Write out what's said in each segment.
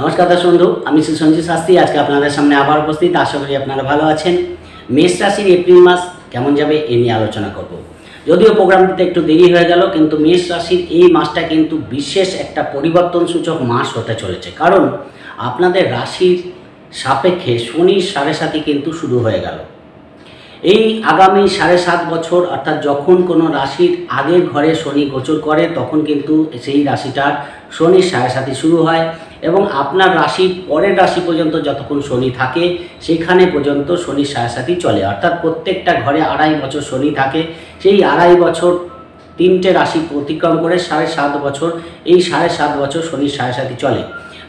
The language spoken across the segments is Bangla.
নমস্কার দর্শক বন্ধু, আমি শ্রী সঞ্জিত শাস্ত্রী। আজকে আপনাদের সামনে আবার উপস্থিত। আশা করি আপনারা ভালো আছেন। মেষ রাশির এপ্রিল মাস কেমন যাবে এ নিয়ে আলোচনা করব। যদিও প্রোগ্রামটিতে একটু দেরি হয়ে গেল, কিন্তু মেষ রাশির এই মাসটা কিন্তু বিশেষ একটা পরিবর্তন সূচক মাস হতে চলেছে। কারণ আপনাদের রাশির সাপেক্ষে শনির সাড়ে সাথে কিন্তু শুরু হয়ে গেল। এই আগামী সাড়ে সাত বছর, অর্থাৎ যখন কোনো রাশির আগের ঘরে শনি গোচর করে, তখন কিন্তু সেই রাশিটার শনির সাড়ে সাথে শুরু হয়। এবং আপনার রাশির পরের রাশি পর্যন্ত যতক্ষণ শনি থাকে, সেখানে পর্যন্ত শনির সাড়ে চলে। অর্থাৎ প্রত্যেকটা ঘরে আড়াই বছর শনি থাকে। সেই আড়াই বছর তিনটে রাশি অতিক্রম করে সাড়ে সাত বছর, এই সাড়ে সাত বছর শনির সাড়ে চলে।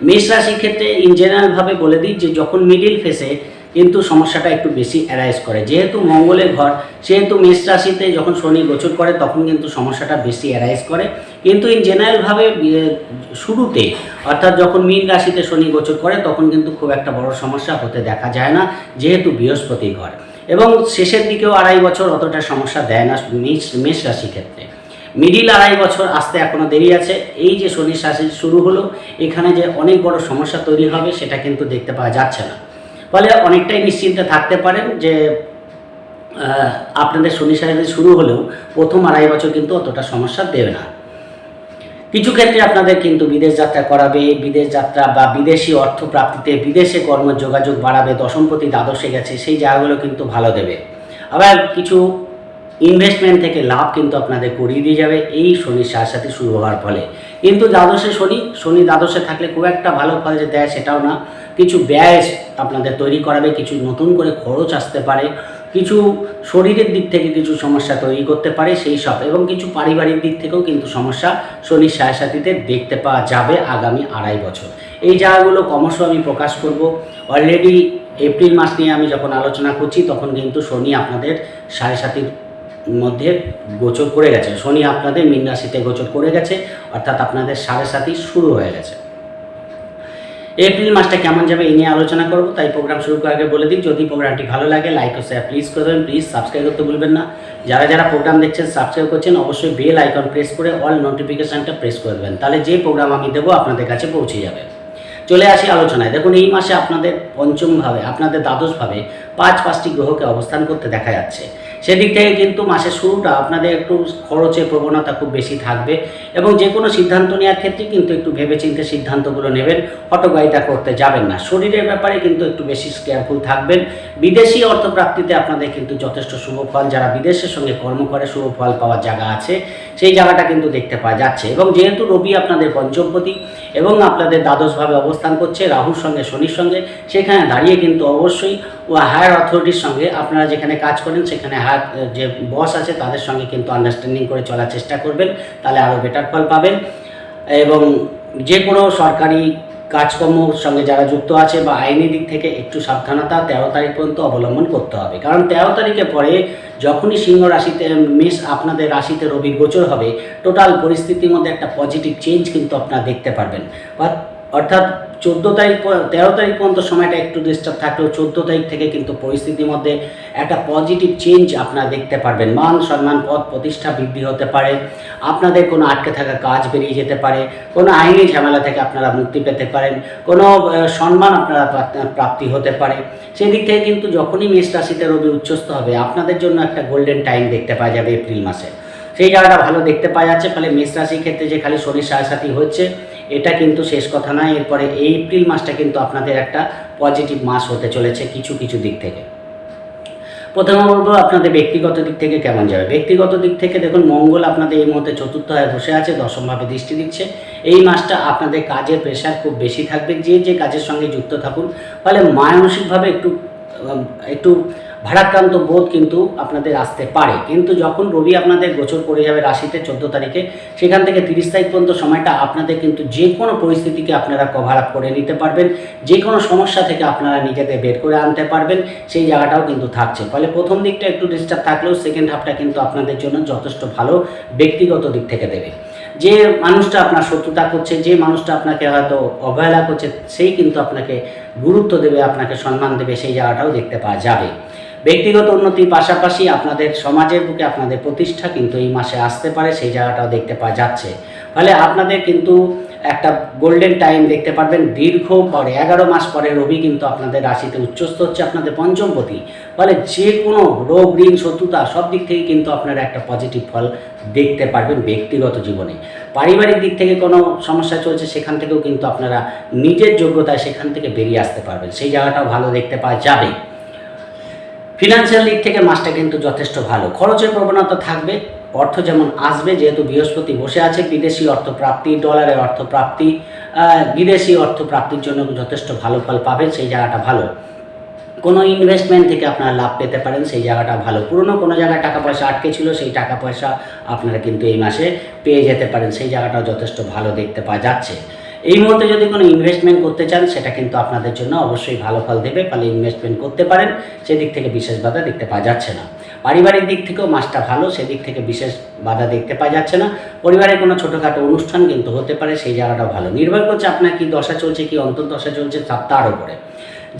মেষ রাশির ক্ষেত্রে ইন জেনারেলভাবে বলে দিই যে, যখন মিডিল ফেসে কিন্তু সমস্যাটা একটু বেশি অ্যারাইজ করে। যেহেতু মঙ্গলের ঘর, সেহেতু মেষ রাশিতে যখন শনি গোচর করে, তখন কিন্তু সমস্যাটা বেশি অ্যারাইজ করে। কিন্তু ইন জেনারেলভাবে শুরুতে, অর্থাৎ যখন মীন রাশিতে শনি গোচর করে, তখন কিন্তু খুব একটা বড় সমস্যা হতে দেখা যায় না, যেহেতু বৃহস্পতি ঘর। এবং শেষের দিকেও আড়াই বছর অতটা সমস্যা দেয় না মেষ মেষ রাশি ক্ষেত্রে। মিডিল আড়াই বছর আসতে এখনও দেরি আছে। এই যে শনি শাসি শুরু হলো, এখানে যে অনেক বড় সমস্যা তৈরি হবে, সেটা কিন্তু দেখতে পাওয়া যাচ্ছে না। ফলে অনেকটাই নিশ্চিন্তে থাকতে পারেন যে আপনাদের শনি সাথে শুরু হলেও প্রথম আড়াই বছর কিন্তু অতটা সমস্যা দেবে না। কিছু ক্ষেত্রে আপনাদের কিন্তু বিদেশ যাত্রা করাবে, বিদেশ যাত্রা বা বিদেশি অর্থ প্রাপ্তিতে বিদেশে কর্ম যোগাযোগ বাড়াবে, দশমপতি দ্বাদশে গেছে, সেই জায়গাগুলো কিন্তু ভালো দেবে। আবার কিছু ইনভেস্টমেন্ট থেকে লাভ কিন্তু আপনাদের করিয়ে দিয়ে যাবে, এই শনির সাথে সাথে শুরু হওয়ার ফলে। কিন্তু দ্বাদশে শনি শনি দ্বাদশে থাকলে খুব একটা ভালো ফল যে দেয় সেটাও না। কিছু ব্যয় আপনাদের তৈরি করাবে, কিছু নতুন করে খরচ আসতে পারে। কিছু শরীরের দিক থেকে কিছু সমস্যা তৈরি করতে পারে সেই সব এবং কিছু পারিবারিক দিক থেকেও কিন্তু সমস্যা শনির সাথীতে দেখতে পাওয়া যাবে আগামী আড়াই বছর। এই জায়গাগুলো ক্রমশ আমি প্রকাশ করব। অলরেডি এপ্রিল মাস নিয়ে আমি যখন আলোচনা করছি তখন কিন্তু শনি আপনাদের সাড়ে সাতির মধ্যে গোচর করে গেছে। শনি আপনাদের মীন রাশিতে গোচর করে গেছে, অর্থাৎ আপনাদের সাড়ে সাতই শুরু হয়ে গেছে। এপ্রিল মাসটা কেমন যাবে এই নিয়ে আলোচনা করব, তাই প্রোগ্রাম শুরু করার আগে বলে দিই, যদি প্রোগ্রামটি ভালো লাগে লাইক ও শেয়ার প্লিজ করে দেবেন প্লিজ সাবস্ক্রাইব করতে ভুলবেন না। যারা যারা প্রোগ্রাম দেখছেন সাবস্ক্রাইব করছেন, অবশ্যই বেল আইকন প্রেস করে অল নোটিফিকেশানটা প্রেস করে দেবেন, তাহলে যে প্রোগ্রাম আমি দেবো আপনাদের কাছে পৌঁছে যাবে। চলে আসি আলোচনায়। দেখুন, এই মাসে আপনাদের পঞ্চমভাবে, আপনাদের দ্বাদশভাবে পাঁচ পাঁচটি গ্রহকে অবস্থান করতে দেখা যাচ্ছে। সেদিক থেকে কিন্তু মাসের শুরুটা আপনাদের একটু খরচের প্রবণতা খুব বেশি থাকবে এবং যে কোনো সিদ্ধান্ত নেওয়ার ক্ষেত্রে কিন্তু একটু ভেবেচিন্তে সিদ্ধান্তগুলো নেবেন হটগাড়িটা করতে যাবেন না। শরীরের ব্যাপারে কিন্তু একটু বেশি কেয়ারফুল থাকবেন। বিদেশি অর্থপ্রাপ্তিতে আপনাদের কিন্তু যথেষ্ট শুভ ফল, যারা বিদেশের সঙ্গে কর্ম করে শুভ ফল পাওয়ার জায়গা আছে, সেই জায়গাটা কিন্তু দেখতে পাওয়া যাচ্ছে। এবং যেহেতু রবি আপনাদের পঞ্চমপতি এবং আপনাদের দ্বাদশভাবে অবস্থান করছে, রাহুর সঙ্গে, শনির সঙ্গে, সেখানে দাঁড়িয়ে কিন্তু অবশ্যই ও হায়ার অথরিটির সঙ্গে আপনারা যেখানে কাজ করেন, সেখানে হায়ার যে বস আছে তাদের সঙ্গে কিন্তু আন্ডারস্ট্যান্ডিং করে চলার চেষ্টা করবেন, তাহলে আরও বেটার ফল পাবেন। এবং যে কোনো সরকারি কাজকর্মর সঙ্গে যারা যুক্ত আছে বা আইনি দিক থেকে একটু সাবধানতা তেরো তারিখ পর্যন্ত অবলম্বন করতে হবে। কারণ তেরো তারিখের পরে যখনই সিংহ রাশিতে, মেষ আপনাদের রাশিতে রবি গোচর হবে টোটাল পরিস্থিতির মধ্যে একটা পজিটিভ চেঞ্জ কিন্তু আপনারা দেখতে পারবেন। বা অর্থাৎ চোদ্দ তারিখ তেরো তারিখ পর্যন্ত সময়টা একটু ডিস্টার্ব থাকলেও চোদ্দ তারিখ থেকে কিন্তু পরিস্থিতির মধ্যে একটা পজিটিভ চেঞ্জ আপনারা দেখতে পারবেন। মান সম্মান পদ প্রতিষ্ঠা বৃদ্ধি হতে পারে। আপনাদের কোনো আটকে থাকা কাজ বেরিয়ে যেতে পারে। কোনো আইনি ঝামেলা থেকে আপনারা মুক্তি পেতে পারেন। কোনো সম্মান আপনারা প্রাপ্তি হতে পারে। সেই দিক থেকে কিন্তু যখনই মেষ রাশিতে রবি উচ্চস্ত হবে, আপনাদের জন্য একটা গোল্ডেন টাইম দেখতে পাওয়া যাবে এপ্রিল মাসে। সেই জায়গাটা ভালো দেখতে পাওয়া যাচ্ছে, ফলে মেষ রাশির ক্ষেত্রে যে খালি শনির সাড়ে সাথী হচ্ছে এটা কিন্তু শেষ কথা নয়। এরপরে এপ্রিল মাসটা কিন্তু আপনাদের একটা পজিটিভ মাস হতে চলেছে কিছু কিছু দিক থেকে। প্রথমে বলব আপনাদের ব্যক্তিগত দিক থেকে কেমন যাবে? ব্যক্তিগত দিক থেকে দেখুন, মঙ্গল আপনাদের এই মুহূর্তে চতুর্থ হয়ে বসে আছে, দশমভাবে দৃষ্টি দিচ্ছে। এই মাসটা আপনাদের কাজের প্রেশার খুব বেশি থাকবে। যে যে কাজের সঙ্গে যুক্ত থাকুন, ফলে মানসিকভাবে একটু একটু ভারাক্রান্ত বোধ কিন্তু আপনাদের আসতে পারে। কিন্তু যখন রবি আপনাদের গোচর করে যাবে রাশিতে চোদ্দ তারিখে, সেখান থেকে তিরিশ তারিখ পর্যন্ত সময়টা আপনাদের কিন্তু যে কোনো পরিস্থিতিকে আপনারা কভার আপ করে নিতে পারবেন, যে কোনো সমস্যা থেকে আপনারা নিজেদের বের করে আনতে পারবেন, সেই জায়গাটাও কিন্তু থাকছে। ফলে প্রথম দিকটা একটু ডিস্টার্ব থাকলেও সেকেন্ড হাফটা কিন্তু আপনাদের জন্য যথেষ্ট ভালো ব্যক্তিগত দিক থেকে দেবে। যে মানুষটা আপনার শত্রুতা করছে, যে মানুষটা আপনাকে হয়তো অবহেলা করছে, সেই কিন্তু আপনাকে গুরুত্ব দেবে, আপনাকে সম্মান দেবে, সেই জায়গাটাও দেখতে পাওয়া যাবে। ব্যক্তিগত উন্নতির পাশাপাশি আপনাদের সমাজের বুকে আপনাদের প্রতিষ্ঠা কিন্তু এই মাসে আসতে পারে, সেই জায়গাটাও দেখতে পাওয়া যাচ্ছে। ফলে আপনাদের কিন্তু একটা গোল্ডেন টাইম দেখতে পারবেন। দীর্ঘ পরে, এগারো মাস পরে রবি কিন্তু আপনাদের রাশিতে উচ্চস্থ হচ্ছে আপনাদের পঞ্চমপতি। ফলে যে কোনো রোগ, ঋণ, শত্রুতা সব দিক থেকে কিন্তু আপনারা একটা পজিটিভ ফল দেখতে পারবেন ব্যক্তিগত জীবনে। পারিবারিক দিক থেকে কোনো সমস্যা চলছে, সেখান থেকেও কিন্তু আপনারা নিজের যোগ্যতায় সেখান থেকে বেরিয়ে আসতে পারবেন। সেই জায়গাটাও ভালো দেখতে পাওয়া যাবে। ফিনান্সিয়াল দিক থেকে মাসটা কিন্তু যথেষ্ট ভালো। খরচের প্রবণতা থাকবে। অর্থ যেমন আসবে, যেহেতু বৃহস্পতি বসে আছে, বিদেশি অর্থ প্রাপ্তি ডলারের অর্থ প্রাপ্তি বিদেশি অর্থ প্রাপ্তির জন্য যথেষ্ট ভালো ফল পাবেন সেই জায়গাটা ভালো। কোনো ইনভেস্টমেন্ট থেকে আপনারা লাভ পেতে পারেন, সেই জায়গাটা ভালো। পুরনো কোনো জায়গায় টাকা পয়সা আটকে ছিল, সেই টাকা পয়সা আপনারা কিন্তু এই মাসে পেয়ে যেতে পারেন, সেই জায়গাটাও যথেষ্ট ভালো দেখতে পাওয়া যাচ্ছে। এই মুহূর্তে যদি কোনো ইনভেস্টমেন্ট করতে চান, সেটা কিন্তু আপনাদের জন্য অবশ্যই ভালো ফল দেবে, ফলে ইনভেস্টমেন্ট করতে পারেন, সেদিক থেকে বিশেষ বাধা দেখতে পাওয়া যাচ্ছে না। পারিবারিক দিক থেকেও মাসটা ভালো, সেদিক থেকে বিশেষ বাধা দেখতে পাওয়া যাচ্ছে না। পরিবারের কোনো ছোটোখাটো অনুষ্ঠান কিন্তু হতে পারে, সেই জায়গাটাও ভালো। নির্ভর করছে আপনার কি দশা চলছে, কি অন্তর্দশা চলছে তার উপরে।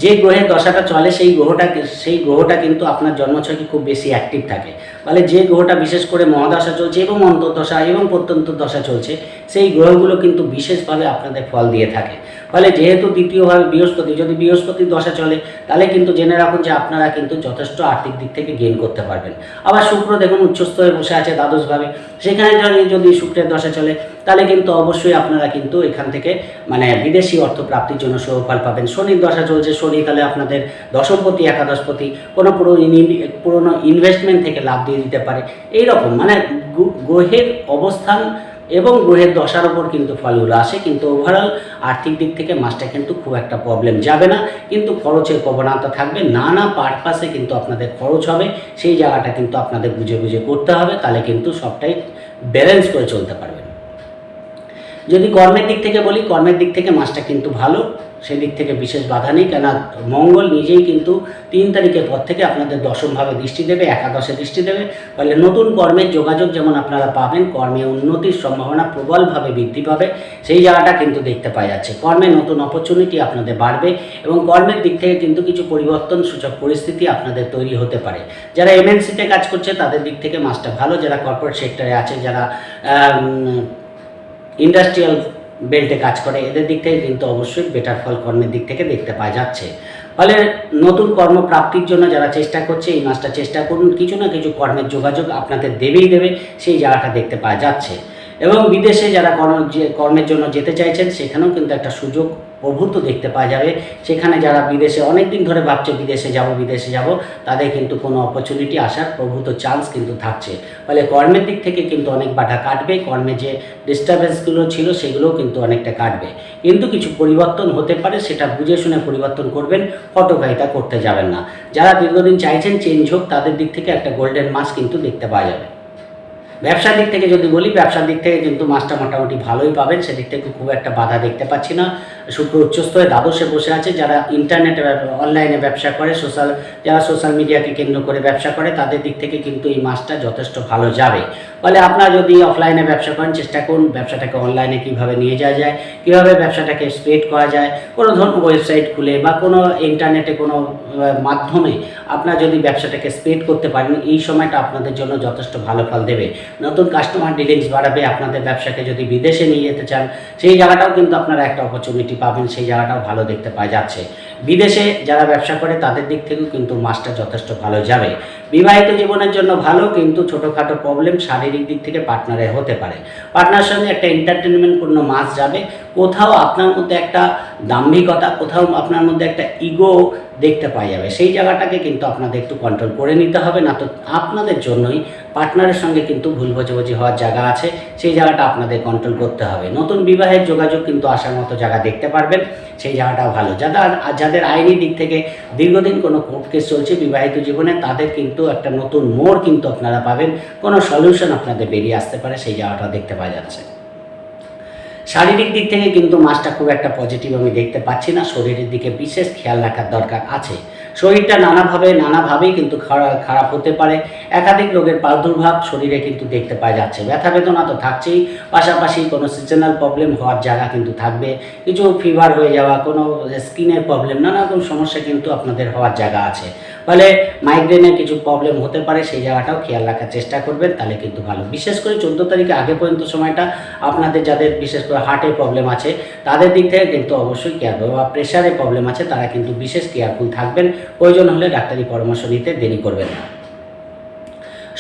যে গ্রহের দশাটা চলে, সেই গ্রহটা সেই গ্রহটা কিন্তু আপনার জন্মছকে খুব বেশি অ্যাক্টিভ থাকে। ফলে যে গ্রহটা বিশেষ করে মহাদশা চলছে এবং অন্তর্দশা এবং প্রত্যন্ত দশা চলছে, সেই গ্রহগুলো কিন্তু বিশেষভাবে আপনাদের ফল দিয়ে থাকে। ফলে যেহেতু দ্বিতীয়ভাবে বৃহস্পতি, যদি বৃহস্পতির দশা চলে, তাহলে কিন্তু জেনে রাখুন যে আপনারা কিন্তু যথেষ্ট আর্থিক দিক থেকে গেইন করতে পারবেন। আবার শুক্র দেখুন উচ্চস্থ হয়ে বসে আছে দ্বাদশভাবে। সেখানে যদি শুক্রের দশা চলে, তাহলে কিন্তু অবশ্যই আপনারা কিন্তু এখান থেকে মানে বিদেশি অর্থ প্রাপ্তির জন্য সুফল পাবেন। শনির দশা চলছে, শনি তাহলে আপনাদের দশমপতি, একাদশপতি, কোনো পুরো পুরোনো ইনভেস্টমেন্ট থেকে লাভ দিয়ে দিতে পারে। এইরকম মানে গ্রহের অবস্থান এবং গ্রহের দশার উপর কিন্তু ফলগুলো আসে, কিন্তু ওভারঅল আর্থিক দিক থেকে মাসটা কিন্তু খুব একটা প্রবলেম যাবে না। কিন্তু খরচের প্রবণতা থাকবে, নানা পারপাসে কিন্তু আপনাদের খরচ হবে, সেই জায়গাটা কিন্তু আপনাদের বুঝে বুঝে করতে হবে, তাহলে কিন্তু সবটাই ব্যালেন্স করে চলতে পারবেন। যদি কর্মের দিক থেকে বলি, কর্মের দিক থেকে মাসটা কিন্তু ভালো। সেদিক থেকে বিশেষ বাধা নেই কেন মঙ্গল নিজেই কিন্তু তিন তারিখের পর থেকে আপনাদের দশমভাবে দৃষ্টি দেবে, একাদশে দৃষ্টি দেবে। ফলে নতুন কর্মের যোগাযোগ যেমন আপনারা পাবেন, কর্মে উন্নতির সম্ভাবনা প্রবলভাবে বৃদ্ধি পাবে, সেই জায়গাটা কিন্তু দেখতে পাওয়া যাচ্ছে। কর্মে নতুন অপরচুনিটি আপনাদের বাড়বে এবং কর্মের দিক থেকে কিন্তু কিছু পরিবর্তন সূচক পরিস্থিতি আপনাদের তৈরি হতে পারে। যারা এমএনসিতে কাজ করছে, তাদের দিক থেকে মাসটা ভালো, যারা কর্পোরেট সেক্টরে আছে, যারা ইন্ডাস্ট্রিয়াল বেল্টে কাজ করে, এদের দিক থেকে কিন্তু অবশ্যই বেটার ফল কর্মের দিক থেকে দেখতে পাওয়া যাচ্ছে। ফলে নতুন কর্মপ্রাপ্তির জন্য যারা চেষ্টা করছে, এই মাসটা চেষ্টা করুন, কিছু না কিছু কর্মের যোগাযোগ আপনাদের দেবেই দেবে, সেই জায়গাটা দেখতে পাওয়া যাচ্ছে। এবং বিদেশে যারা কর্ম যে, কর্মের জন্য যেতে চাইছেন, সেখানেও কিন্তু একটা সুযোগ প্রভূত দেখতে পাওয়া যাবে। সেখানে যারা বিদেশে অনেক দিন ধরে ভাবছে বিদেশে যাব বিদেশে যাব, তাদের কিন্তু কোনো অপরচুনিটি আসার প্রভূত চান্স কিন্তু থাকছে। ফলে কর্মের দিক থেকে কিন্তু অনেক বাধা কাটবে, কর্মে যে ডিস্টারবেন্সগুলো ছিল সেগুলোও কিন্তু অনেকটা কাটবে। কিন্তু কিছু পরিবর্তন হতে পারে, সেটা বুঝে শুনে পরিবর্তন করবেন ফটোকাইতা করতে যাবেন না। যারা দীর্ঘদিন চাইছেন চেঞ্জ হোক, তাদের দিক থেকে একটা গোল্ডেন মাস কিন্তু দেখতে পাওয়া যাবে। ব্যবসার দিক থেকে যদি বলি, ব্যবসার দিক থেকে কিন্তু মাসটা মোটামুটি ভালোই পাবেন, সেদিক থেকে খুব একটা বাধা দেখতে পাচ্ছি না। শুক্র উচ্চস্থ হয়ে দ্বাদশে বসে আছে, যারা ইন্টারনেটে অনলাইনে ব্যবসা করে সোশ্যাল যারা সোশ্যাল মিডিয়াকে কেন্দ্র করে ব্যবসা করে, তাদের দিক থেকে কিন্তু এই মাসটা যথেষ্ট ভালো যাবে। ফলে আপনারা যদি অফলাইনে ব্যবসা করেন, চেষ্টা করুন ব্যবসাটাকে অনলাইনে কীভাবে নিয়ে যাওয়া যায়, কীভাবে ব্যবসাটাকে স্প্রেড করা যায়। কোনো ধরুন ওয়েবসাইট খুলে বা কোনো ইন্টারনেটে কোনো মাধ্যমে আপনারা যদি ব্যবসাটাকে স্প্রেড করতে পারেন, এই সময়টা আপনাদের জন্য যথেষ্ট ভালো ফল দেবে। নতুন কাস্টমার ডিলিংস বাড়াবে, আপনাদের ব্যবসাকে যদি বিদেশে নিয়ে যেতে চান, সেই জায়গাটাও কিন্তু আপনারা একটা অপরচুনিটি পাবেন, সেই জায়গাটাও ভালো দেখতে পাওয়া যাচ্ছে। বিদেশে যারা ব্যবসা করে, তাদের দিক থেকেও কিন্তু মাসটা যথেষ্ট ভালো যাবে। বিবাহিত জীবনের জন্য ভালো, কিন্তু ছোটোখাটো প্রবলেম শারীরিক দিক থেকে পার্টনারে হতে পারে। পার্টনার সঙ্গে একটা এন্টারটেনমেন্টপূর্ণ মাস যাবে। কোথাও আপনার মধ্যে একটা দাম্ভিকতা, কোথাও আপনার মধ্যে একটা ইগো দেখতে পাওয়া যাবে। সেই জায়গাটাকে কিন্তু আপনাদের একটু কন্ট্রোল করে নিতে হবে, না তো আপনাদের জন্যই পার্টনারের সঙ্গে কিন্তু ভুল বোঝাবুঝি হওয়ার জায়গা আছে, সেই জায়গাটা আপনাদের কন্ট্রোল করতে হবে। নতুন বিবাহের যোগাযোগ কিন্তু আসার মতো জায়গা দেখতে পারবেন, সেই জায়গাটাও ভালো। যারা যাদের আইনি দিক থেকে দীর্ঘদিন কোনো কোর্ট কেস চলছে বিবাহিত জীবনে, তাদের কিন্তু একটা নতুন মোড় কিন্তু আপনারা পাবেন। কোনো সলিউশন আপনাদের বেরিয়ে আসতে পারে, সেই জায়গাটা দেখতে পাওয়া যাচ্ছে। শারীরিক দিক থেকে কিন্তু মাসটা খুব একটা পজিটিভ আমি দেখতে পাচ্ছি না। শরীরের দিকে বিশেষ খেয়াল রাখার দরকার আছে। শরীরটা নানাভাবে, নানাভাবেই কিন্তু খারা- খারাপ হতে পারে। একাধিক রোগের প্রাদুর্ভাব শরীরে কিন্তু দেখতে পাওয়া যাচ্ছে। ব্যথা বেদনা তো থাকছেই। পাশাপাশি কোনো সিজনাল প্রবলেম হওয়ার জায়গা কিন্তু থাকবে। কিছু ফিভার হয়ে যাওয়া, কোনো স্কিনের প্রবলেম নানা রকম সমস্যা কিন্তু আপনাদের হওয়ার জায়গা আছে। ফলে মাইগ্রেনের কিছু প্রবলেম হতে পারে, সেই জায়গাটাও খেয়াল রাখার চেষ্টা করবেন। তাহলে কিন্তু ভালো। বিশেষ করে চোদ্দ তারিখে আগে পর্যন্ত সময়টা আপনাদের যাদের বিশেষ করে হার্টের প্রবলেম আছে, তাদের দিক থেকে কিন্তু অবশ্যই কেয়ার বা প্রেশারের প্রবলেম আছে, তারা কিন্তু বিশেষ কেয়ারফুল থাকবেন। প্রয়োজন হলে ডাক্তারি পরামর্শ নিতে দেরি করবেন না।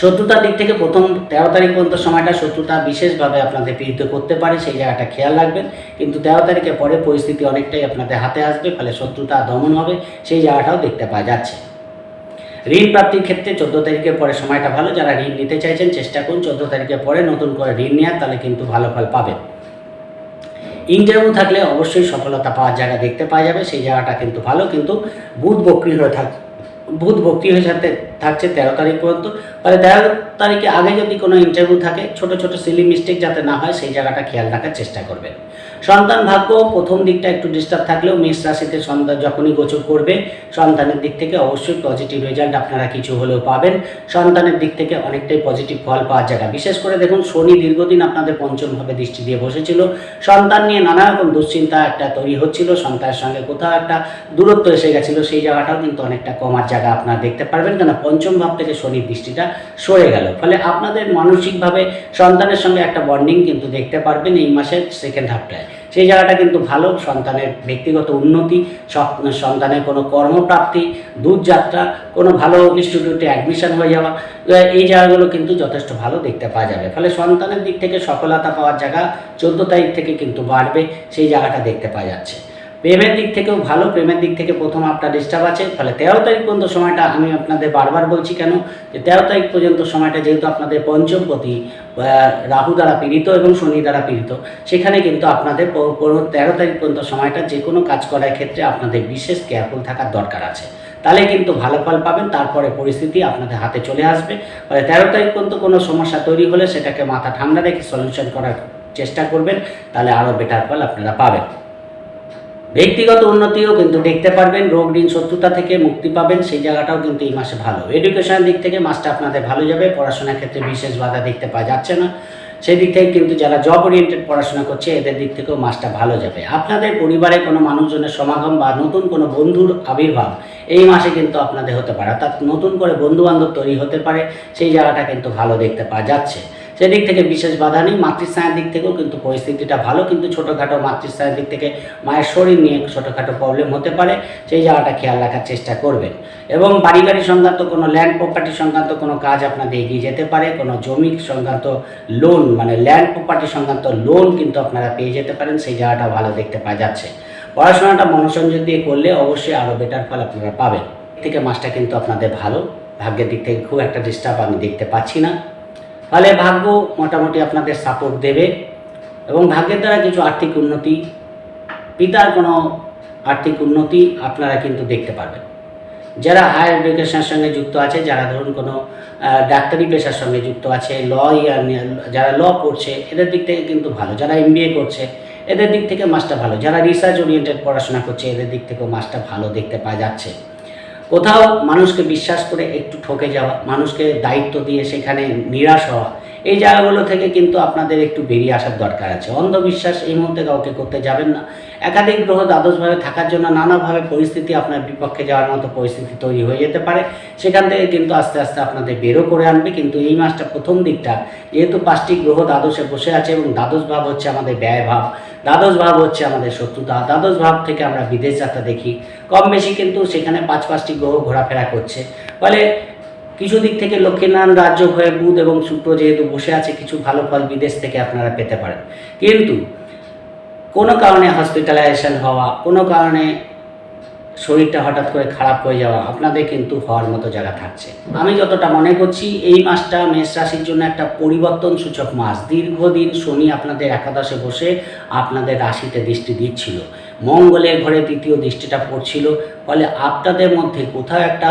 শত্রুতার দিক থেকে প্রথম তেরো তারিখ পর্যন্ত সময়টা শত্রুতা বিশেষভাবে আপনাদের পীড়িত করতে পারে, সেই জায়গাটা খেয়াল রাখবেন। কিন্তু তেরো তারিখের পরে পরিস্থিতি অনেকটাই আপনাদের হাতে আসবে, ফলে শত্রুতা দমন হবে, সেই জায়গাটাও দেখতে পাওয়া যাচ্ছে। ঋণ প্রাপ্তির ক্ষেত্রে চোদ্দ তারিখের পরে সময়টা ভালো। যারা ঋণ নিতে চাইছেন, চেষ্টা করুন চোদ্দ তারিখের পরে নতুন করে ঋণ নেওয়ার, তাহলে কিন্তু ভালো ফল পাবেন। ইন্টারভিউ থাকলে অবশ্যই সফলতা পাওয়ার জায়গা দেখতে পাওয়া যাবে। সেই জায়গাটা কিন্তু ভালো, কিন্তু বুধ বক্রি হয়ে থাক, বুধ বক্রি হয়ে সাথে থাকছে তেরো তারিখ পর্যন্ত। ফলে তেরো তারিখে আগে যদি কোনো ইন্টারভিউ থাকে, ছোট ছোট সিলি মিস্টেক যাতে না হয়, সেই জায়গাটা খেয়াল রাখার চেষ্টা করবেন। সন্তান ভাগ্য, প্রথম দিকটা একটু ডিস্টার্ব থাকলেও মেষ রাশিতে সন্তান যখনই গোচর করবে, সন্তানের দিক থেকে অবশ্যই পজিটিভ রেজাল্ট আপনারা কিছু হলেও পাবেন। সন্তানের দিক থেকে অনেকটাই পজিটিভ ফল পাওয়ার জায়গা। বিশেষ করে দেখুন, শনি দীর্ঘদিন আপনাদের পঞ্চমভাবে দৃষ্টি দিয়ে বসেছিল। সন্তান নিয়ে নানা রকম দুশ্চিন্তা একটা তৈরি হচ্ছিল। সন্তানের সঙ্গে কোথাও একটা দূরত্ব এসে গেছিল, সেই জায়গাটাও কিন্তু অনেকটা কমার জায়গা আপনারা দেখতে পারবেন। কেন পঞ্চম ভাব থেকে শনির দৃষ্টিটা সরে গেল। ফলে আপনাদের মানসিকভাবে সন্তানের সঙ্গে একটা বন্ডিং কিন্তু দেখতে পারবেন এই মাসের সেকেন্ড হাফটায় সেই জায়গাটা কিন্তু ভালো, সন্তানের ব্যক্তিগত উন্নতি সন্তানের কোনো কর্মপ্রাপ্তি, দূরযাত্রা, কোনো ভালো ইনস্টিটিউটে অ্যাডমিশন হয়ে যাওয়া এই জায়গাগুলো কিন্তু যথেষ্ট ভালো দেখতে পাওয়া যাবে। ফলে সন্তানের দিক থেকে সফলতা পাওয়ার জায়গা চোদ্দ তারিখ থেকে কিন্তু বাড়বে, সেই জায়গাটা দেখতে পাওয়া যাচ্ছে। প্রেমের দিক থেকেও ভালো, প্রেমের দিক থেকে প্রথম আপনার ডিস্টার্ব আছে। ফলে তেরো তারিখ পর্যন্ত সময়টা আমি আপনাদের বারবার বলছি কেন? যে তেরো তারিখ পর্যন্ত সময়টা যেহেতু আপনাদের পঞ্চমপতি রাহু দ্বারা পীড়িত এবং শনি দ্বারা পীড়িত, সেখানে কিন্তু আপনাদের তেরো তারিখ পর্যন্ত সময়টা যে কোনো কাজ করার ক্ষেত্রে আপনাদের বিশেষ কেয়ারফুল থাকার দরকার আছে। তাহলে কিন্তু ভালো ফল পাবেন, তারপরে পরিস্থিতি আপনাদের হাতে চলে আসবে। ফলে তেরো তারিখ পর্যন্ত কোনো সমস্যা তৈরি হলে সেটাকে মাথা ঠান্ডা রেখে সলিউশন করার চেষ্টা করবেন, তাহলে আরও বেটার ফল আপনারা পাবেন। ব্যক্তিগত উন্নতিও কিন্তু দেখতে পারবেন, রোগ ঋণ শত্রুতা থেকে মুক্তি পাবেন, সেই জায়গাটাও কিন্তু এই মাসে ভালো। এডুকেশনের দিক থেকে মাসটা আপনাদের ভালো যাবে, পড়াশোনার ক্ষেত্রে বিশেষ বাধা দেখতে পাওয়া যাচ্ছে না। সেই দিক থেকে কিন্তু যারা জব ওরিয়েন্টেড পড়াশোনা করছে, এদের দিক থেকেও মাসটা ভালো যাবে। আপনাদের পরিবারে কোনো মানুষজনের সমাগম বা নতুন কোনো বন্ধুর আবির্ভাব, এই মাসে কিন্তু আপনাদের হতে পারে। অর্থাৎ নতুন করে বন্ধু বান্ধব তৈরি হতে পারে, সেই জায়গাটা কিন্তু ভালো দেখতে পাওয়া যাচ্ছে। সেদিক থেকে বিশেষ বাধা নেই মাতৃস্থানের দিক থেকেও কিন্তু পরিস্থিতিটা ভালো, কিন্তু ছোটোখাটো মাতৃস্থানের দিক থেকে মায়ের শরীর নিয়ে ছোটোখাটো প্রবলেম হতে পারে, সেই জায়গাটা খেয়াল রাখার চেষ্টা করবেন। এবং বাড়ি গাড়ি সংক্রান্ত কোনো ল্যান্ড প্রপার্টি সংক্রান্ত কোনো কাজ আপনাদের এগিয়ে যেতে পারে, কোনো জমি সংক্রান্ত লোন মানে ল্যান্ড প্রপার্টি সংক্রান্ত লোন কিন্তু আপনারা পেয়ে যেতে পারেন, সেই জায়গাটা ভালো দেখতে পাওয়া যাচ্ছে। পড়াশোনাটা মনোসংযোগ দিয়ে করলে অবশ্যই আরও বেটার ফল আপনারা পাবেন। থেকে মাসটা কিন্তু আপনাদের ভালো, ভাগ্যের দিক থেকে খুব একটা ডিস্টার্ব আমি দেখতে পাচ্ছি না। ফলে ভাগ্য মোটামুটি আপনাদের সাপোর্ট দেবে এবং ভাগ্যের দ্বারা কিছু আর্থিক উন্নতি, পিতার কোনো আর্থিক উন্নতি আপনারা কিন্তু দেখতে পারবেন। যারা হায়ার এডুকেশনের সঙ্গে যুক্ত আছে, যারা ধরুন কোনো ডাক্তারি পেশার সঙ্গে যুক্ত আছে ল যারা ল করছে এদের দিক থেকে কিন্তু ভালো। যারা এমবিএ করছে, এদের দিক থেকে মাসটা ভালো। যারা রিসার্চ ওরিয়েন্টেড পড়াশোনা করছে, এদের দিক থেকেও মাসটা ভালো দেখতে পাওয়া যাচ্ছে। কোথাও মানুষকে বিশ্বাস করে একটু ঠকে যাওয়া, মানুষকে দায়িত্ব দিয়ে সেখানে নিরাশ হওয়া, এই জায়গাগুলো থেকে কিন্তু আপনাদের একটু বেরিয়ে আসার দরকার আছে। অন্ধবিশ্বাস এই মুহূর্তে কাউকে করতে যাবেন না। একাধিক গ্রহ দ্বাদশভাবে থাকার জন্য নানাভাবে পরিস্থিতি আপনার বিপক্ষে যাওয়ার মতো পরিস্থিতি তৈরি হয়ে যেতে পারে। সেখান থেকে কিন্তু আস্তে আস্তে আপনাদের বেরো করে আনবে। কিন্তু এই মাসটা প্রথম দিকটা, যেহেতু পাঁচটি গ্রহ দ্বাদশে বসে আছে এবং দ্বাদশ ভাব হচ্ছে আমাদের ব্যয় ভাব। দ্বাদশ ভাব হচ্ছে আমাদের শত্রুতা, দ্বাদশ ভাব থেকে আমরা বিদেশ যাত্রা দেখি। কম বেশি কিন্তু সেখানে পাঁচ পাঁচটি গ্রহ ঘোরাফেরা করছে। ফলে কিছু দিক থেকে লক্ষ্মীনারায়ণ রাজ্য হয়ে বুধ এবং শুক্র যেহেতু বসে আছে, কিছু ভালো ফল বিদেশ থেকে আপনারা পেতে পারেন। কিন্তু কোনো কারণে হসপিটালাইজেশন হওয়া, কোনো কারণে শরীরটা হঠাৎ করে খারাপ হয়ে যাওয়া, আপনাদের কিন্তু হওয়ার মতো জায়গা থাকছে। আমি যতটা মনে করছি, এই মাসটা মেষ রাশির জন্য একটা পরিবর্তন সূচক মাস। দীর্ঘদিন শনি আপনাদের একাদশে বসে আপনাদের রাশিতে দৃষ্টি দিচ্ছিল। মঙ্গলের ঘরে তৃতীয় দৃষ্টিটা পড়ছিল। ফলে আপনাদের মধ্যে কোথাও একটা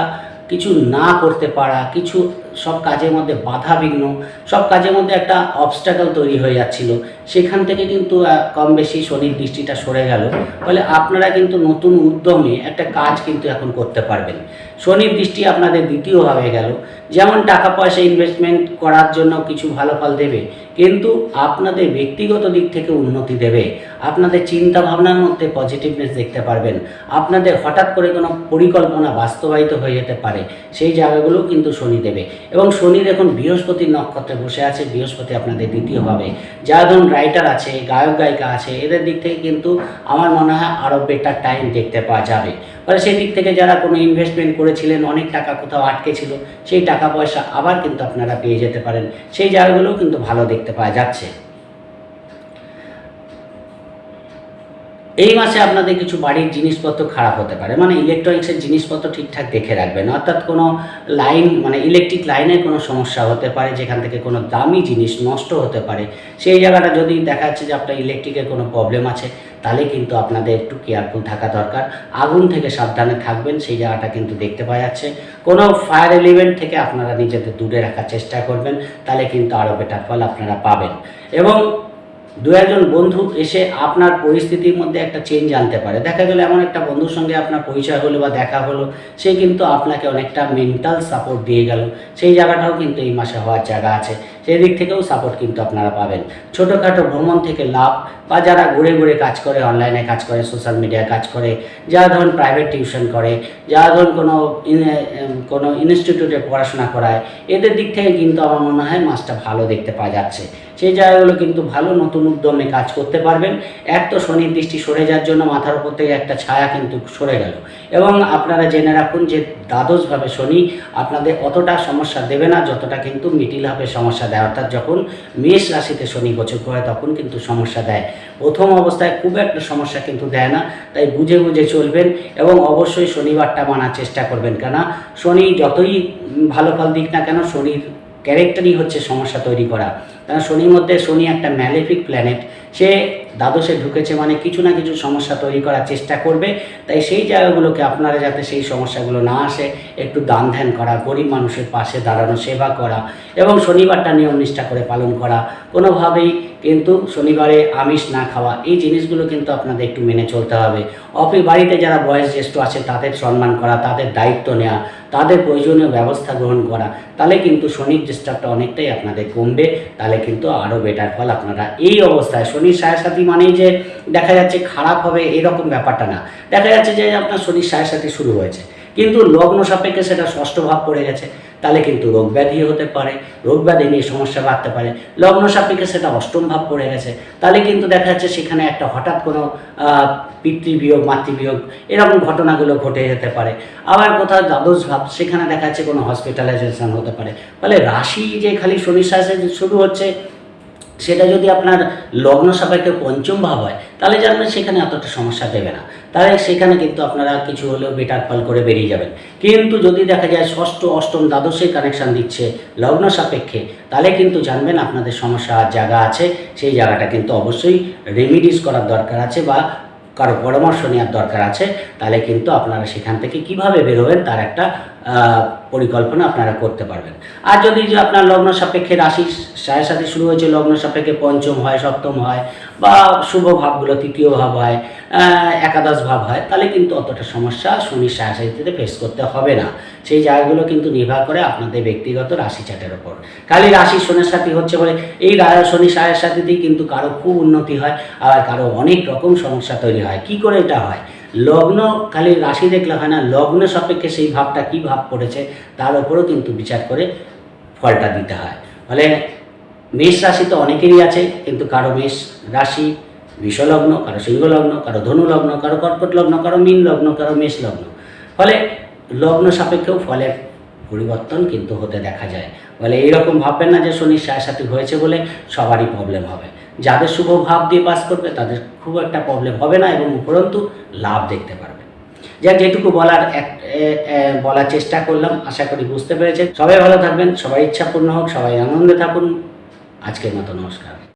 কিছু না করতে পারা, কিছু সব কাজের মধ্যে বাধা বিঘ্ন, সব কাজের মধ্যে একটা অবস্টাকল তৈরি হয়ে যাচ্ছিল। সেখান থেকে কিন্তু কম বেশি শনির দৃষ্টিটা সরে গেল। ফলে আপনারা কিন্তু নতুন উদ্যমে একটা কাজ কিন্তু এখন করতে পারবেন। শনির দৃষ্টি আপনাদের দ্বিতীয়ভাবে গেল। যেমন টাকা পয়সা ইনভেস্টমেন্ট করার জন্য কিছু ভালো ফল দেবে, কিন্তু আপনাদের ব্যক্তিগত দিক থেকে উন্নতি দেবে। আপনাদের চিন্তা ভাবনার মধ্যে পজিটিভনেস দেখতে পারবেন। আপনাদের হঠাৎ করে কোনো পরিকল্পনা বাস্তবায়িত হয়ে যেতে পারে। সেই জায়গাগুলো কিন্তু শনি দেবে। এবং শনি দেখুন বৃহস্পতি নক্ষত্রে বসে আছে, বৃহস্পতি আপনাদের দ্বিতীয়ভাবে যারা ধরুন রাইটার আছে, গায়ক গায়িকা আছে, এদের দিক থেকে কিন্তু আমার মনে হয় আরও বেটার টাইম দেখতে পাওয়া যাবে। ফলে সেই দিক থেকে যারা কোনো ইনভেস্টমেন্ট করেছিলেন, অনেক টাকা কোথাও আটকে ছিল, সেই টাকা পয়সা আবার কিন্তু আপনারা পেয়ে যেতে পারেন। সেই জায়গাগুলোও কিন্তু ভালো দেখতে পাওয়া যাচ্ছে। এই মাসে আপনাদের কিছু বাড়ির জিনিসপত্র খারাপ হতে পারে। মানে ইলেকট্রনিক্সের জিনিসপত্র ঠিকঠাক দেখে রাখবেন। অর্থাৎ কোনো লাইন মানে ইলেকট্রিক লাইনের কোনো সমস্যা হতে পারে, যেখান থেকে কোনো দামি জিনিস নষ্ট হতে পারে। সেই জায়গাটা যদি দেখা যাচ্ছে যে আপনার ইলেকট্রিকের কোনো প্রবলেম আছে, তাহলে কিন্তু আপনাদের একটু কেয়ারফুল থাকা দরকার। আগুন থেকে সাবধানে থাকবেন, সেই জায়গাটা কিন্তু দেখতে পাওয়া যাচ্ছে। কোনো ফায়ার এলিমেন্ট থেকে আপনারা নিজেদের দূরে রাখার চেষ্টা করবেন, তাহলে কিন্তু আরও বেটার ফল আপনারা পাবেন। এবং দু একজন বন্ধু এসে আপনার পরিস্থিতির মধ্যে একটা চেঞ্জ আনতে পারে। দেখা গেলো এমন একটা বন্ধুর সঙ্গে আপনার পরিচয় হলো বা দেখা হলো, সে কিন্তু আপনাকে অনেকটা মেন্টাল সাপোর্ট দিয়ে গেল। সেই জায়গাটাও কিন্তু এই মাসে হওয়ার জায়গা আছে। সেই দিক থেকেও সাপোর্ট কিন্তু আপনারা পাবেন। ছোটোখাটো ভ্রমণ থেকে লাভ বা যারা ঘুরে ঘুরে কাজ করে অনলাইনে কাজ করে সোশ্যাল মিডিয়ায় কাজ করে, যারা ধরুন প্রাইভেট টিউশন করে, যারা ধরুন কোনো কোনো ইনস্টিটিউটে পড়াশোনা করায়, এদের দিক থেকে কিন্তু আমার মনে হয় মাসটা ভালো দেখতে পাওয়া যাচ্ছে। সেই জায়গাগুলো কিন্তু ভালো নতুন উদ্যমে কাজ করতে পারবেন। এক তো শনির দৃষ্টি সরে যাওয়ার জন্য মাথার উপর থেকে একটা ছায়া কিন্তু সরে গেল। এবং আপনারা জেনে রাখুন যে দ্বাদশভাবে শনি আপনাদের অতটা সমস্যা দেবে না, যতটা কিন্তু মিটিলভাবে সমস্যা দেয়। অর্থাৎ যখন মেষ রাশিতে শনি গোচর হয় তখন কিন্তু সমস্যা দেয়। প্রথম অবস্থায় খুব একটা সমস্যা কিন্তু দেয় না, তাই বুঝে বুঝে চলবেন এবং অবশ্যই শনিবারটা মানার চেষ্টা করবেন। কেন শনি যতই ভালো ফল দিক না কেন, শনির ক্যারেক্টারই হচ্ছে সমস্যা তৈরি করা। কারণ শনির মধ্যে শনি একটা ম্যালেফিক প্ল্যানেট সে দ্বাদশে ঢুকেছে মানে কিছু না কিছু সমস্যা তৈরি করার চেষ্টা করবে। তাই সেই জায়গাগুলোকে আপনারা যাতে সেই সমস্যাগুলো না আসে, একটু দান ধ্যান করা, গরিব মানুষের পাশে দাঁড়ানো, সেবা করা এবং শনিবারটা নিয়ম নিষ্ঠা করে পালন করা। কোনোভাবেই কিন্তু শনিবারে আমিষ না খাওয়া, এই জিনিসগুলো কিন্তু আপনাদের একটু মেনে চলতে হবে। অফিস বাড়িতে যারা বয়স জ্যেষ্ঠ আছে, তাদের সম্মান করা, তাদের দায়িত্ব নেওয়া, তাদের প্রয়োজনীয় ব্যবস্থা গ্রহণ করা, তাহলে কিন্তু শনির ডিস্টার্বটা অনেকটাই আপনাদের কমবে। তাহলে কিন্তু আরও বেটার ফল আপনারা এই অবস্থায়। শনির সাথী মানেই যে দেখা যাচ্ছে খারাপ হবে এরকম ব্যাপারটা না। দেখা যাচ্ছে যে আপনার শনির সাথী শুরু হয়েছে। কিন্তু লগ্ন সাপেক্ষে সেটা ষষ্ঠ ভাব পড়ে গেছে। তাহলে কিন্তু রোগ ব্যাধি হতে পারে, রোগ ব্যাধি নিয়ে সমস্যা বাড়তে পারে। লগ্ন সাপেক্ষে সেটা অষ্টম ভাব পড়ে গেছে। তাহলে কিন্তু দেখা যাচ্ছে সেখানে একটা হঠাৎ কোনো পিতৃবিয়োগ, মাতৃবিয়োগ এরকম ঘটনাগুলো ঘটে যেতে পারে। আবার কোথাও দ্বাদশ ভাব, সেখানে দেখা যাচ্ছে কোনো হসপিটালাইজেশন হতে পারে। ফলে রাশি যে খালি সাথে শুরু হচ্ছে, সেটা যদি আপনার লগ্ন সাপেক্ষে পঞ্চম ভাব হয় তাহলে জানবেন সেখানে এতটা সমস্যা দেবে না। তাহলে সেখানে কিন্তু আপনারা কিছু হলেও বেটার ফল করে বেরিয়ে যাবেন। কিন্তু যদি দেখা যায় ষষ্ঠ, অষ্টম দ্বাদশে কানেকশান দিচ্ছে লগ্ন সাপেক্ষে, তাহলে কিন্তু জানবেন আপনাদের সমস্যা জায়গা আছে। সেই জায়গাটা কিন্তু অবশ্যই রেমিডিস করার দরকার আছে বা কারও পরামর্শ নেওয়ার দরকার আছে, তাহলে কিন্তু আপনারা সেখান থেকে কীভাবে বেরোবেন তার একটা পরিকল্পনা আপনারা করতে পারবেন। আর যদি যে আপনার লগ্ন সাপেক্ষে রাশি সাড়ে সাথে শুরু হয়েছে, লগ্ন সাপেক্ষে পঞ্চম হয়, সপ্তম হয়, বা শুভ ভাবগুলো তৃতীয় ভাব হয় একাদশ ভাব হয়, তাহলে কিন্তু অতটা সমস্যা শনির সাড়ে সাথে ফেস করতে হবে না। সেই জায়গাগুলো কিন্তু নির্ভর করে আপনাদের ব্যক্তিগত রাশি চাটের ওপর খালি রাশি শনির সাথে হচ্ছে বলে এই শনি সাড়ে সাথেতেই কিন্তু কারও খুব উন্নতি হয় আবার কারও অনেক রকম সমস্যা তৈরি হয়। কি করে এটা হয়? লগ্ন খালি রাশি দেখলে হয় না, লগ্ন সাপেক্ষে সেই ভাবটা কি ভাব পড়েছে তার উপরেও কিন্তু বিচার করে ফলটা দিতে হয়। ফলে মেষ রাশি তো অনেকেরই আছে, কিন্তু কারও মেষ রাশি বিষলগ্ন, কারও সিংহ লগ্ন কারও ধনু লগ্ন কারও কর্কট লগ্ন, কারও মীন লগ্ন কারও মেষ লগ্ন ফলে লগ্ন সাপেক্ষেও ফলের পরিবর্তন কিন্তু হতে দেখা যায়। বলে এইরকম ভাববেন না যে শনির সাথে হয়েছে বলে সবারই প্রবলেম হবে। যাদের শুভ ভাব দিয়ে পাস করবে, তাদের খুব একটা প্রবলেম হবে না এবং উপরন্তু লাভ দেখতে পারবে। যাক, যেটুকু বলার এক বলার চেষ্টা করলাম, আশা করি বুঝতে পেরেছেন। সবাই ভালো থাকবেন, সবাই ইচ্ছা পূর্ণ হোক, সবাই আনন্দে থাকুন। আজকের মতো নমস্কার।